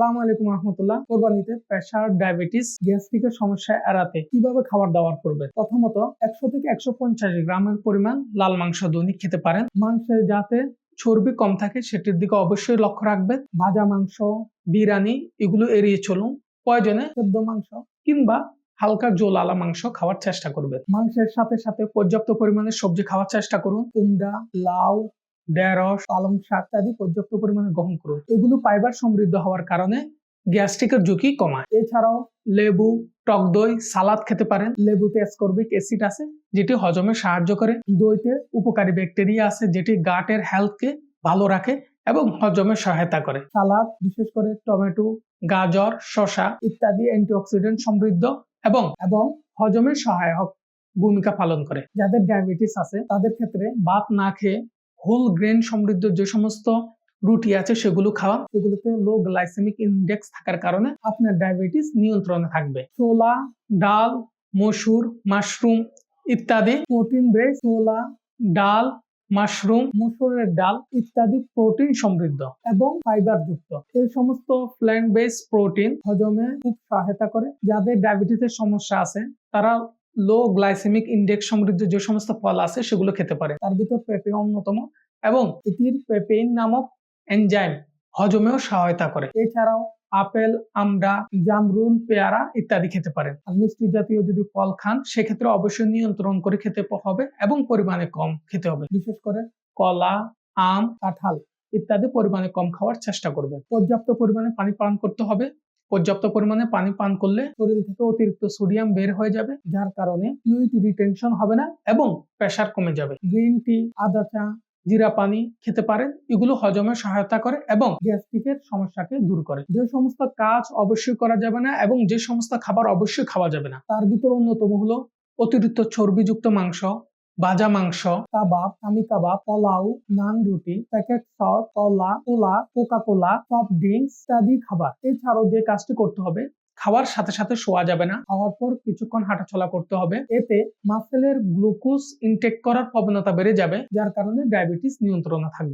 সালাম আলাইকুম রহমতুল্লাহ। কোরবানিতে প্রেশার ডায়াবেটিস, গ্যাস্ট্রিকের সমস্যা এড়াতে কীভাবে খাবার দাবার করবে প্রথমত একশো থেকে একশো পঞ্চাশ গ্রামের পরিমাণ লাল মাংস দৈনিক খেতে পারেন। মাংসে যাতে চর্বি কম থাকে সেটির দিকে অবশ্যই লক্ষ্য রাখবেন। ভাজা মাংস, বিরিয়ানি, এগুলো এড়িয়ে চলুন। প্রয়োজনে সেদ্ধ মাংস কিংবা হালকা জোল আলা মাংস খাওয়ার চেষ্টা করবে মাংসের সাথে সাথে পর্যাপ্ত পরিমাণে সবজি খাওয়ার চেষ্টা করুন। কুমড়া, লাউ ঢেঁড়স পালং শাক ইত্যাদি পর্যাপ্ত পরিমাণে গ্রহণ করুন। এগুলো ফাইবার সমৃদ্ধ হওয়ার কারণে গ্যাস্ট্রিকের ঝুঁকি কমায়। এছাড়াও লেবু, টক দই, সালাদ খেতে পারেন। লেবুতে অ্যাসকর্বিক অ্যাসিড আছে, যেটি হজমে সাহায্য করে। দইতে উপকারী ব্যাকটেরিয়া আছে, যেটি গাটের হেলথকে ভালো রাখে এবং হজমে সহায়তা করে। সালাদ, বিশেষ করে টমেটো, গাজর, শসা ইত্যাদি অ্যান্টিঅক্সিডেন্ট সমৃদ্ধ এবং এবং হজমে সহায়ক ভূমিকা পালন করে। যাদের ডায়াবেটিস আছে, তাদের ক্ষেত্রে ভাত না খেয়ে হোল গ্রেন সমৃদ্ধ যে সমস্ত রুটি আছে সেগুলো খাওয়া, সেগুলোতে লো গ্লাইসেমিক ইন্ডেক্স থাকার কারণে আপনার ডায়াবেটিস নিয়ন্ত্রণে থাকবে। ছোলা, ডাল, মসুর মাশরুম ইত্যাদি প্রোটিন বেস ছোলা, ডাল মাশরুম মসুরের ডাল ইত্যাদি প্রোটিন সমৃদ্ধ এবং ফাইবার যুক্ত। এই সমস্ত প্ল্যান্ট বেস প্রোটিন হজমে খুব সহায়তা করে। যাদের ডায়াবেটিসের সমস্যা আছে, তারা লো গ্লাইসেমিক ইন্ডেক্স সমৃদ্ধ যে সমস্ত ফল আছে সেগুলো খেতে পারে। তার ভিতর পেঁপে অন্যতম এবং এটির পেপেইন নামক এনজাইম হজমেও সহায়তা করে। এছাড়াও আপেল, আমড়া, জামরুল, পেয়ারা ইত্যাদি খেতে পারেন। আর মিষ্টি জাতীয় যদি ফল খান, সেক্ষেত্রে অবশ্যই নিয়ন্ত্রণ করে খেতে হবে এবং পরিমাণে কম খেতে হবে। বিশেষ করে কলা, আম, কাঁঠাল ইত্যাদি পরিমাণে কম খাওয়ার চেষ্টা করবেন। পর্যাপ্ত পরিমাণে পানি পান করতে হবে। পর্যাপ্ত পরিমাণে পানি পান করলে শরীর থেকে অতিরিক্ত সোডিয়াম বের হয়ে যাবে, যার কারণে ফ্লুইড রিটেনশন হবে না এবং প্রেশার কমে যাবে। গ্রিন টি আদা চা, জিরা পানি খেতে পারেন, এগুলো হজমে সহায়তা করে এবং গ্যাস্ট্রিকের সমস্যাকে দূর করে। যে সমস্ত কাজ অবশ্যই করা যাবে না এবং যে সমস্ত খাবার অবশ্যই খাওয়া যাবে না, তার ভিতর অন্যতম হলো অতিরিক্ত চর্বিযুক্ত মাংস ভাজা মাংস, কাবাব, আমি কাবাব, পোলাও, নান রুটি প্যাকেট সস, কলা cola Coca Cola soft drinks ইত্যাদি খাবার। এছাড়াও যে কাজটি করতে হবে, খাওয়ার সাথে সাথে শোয়া যাবে না। খাওয়ার পর কিছুক্ষণ হাঁটাচলা করতে হবে। এতে মাসেলের গ্লুকোজ ইনটেক করার প্রবণতা বেড়ে যাবে, যার কারণে ডায়াবেটিস নিয়ন্ত্রণে থাকবে।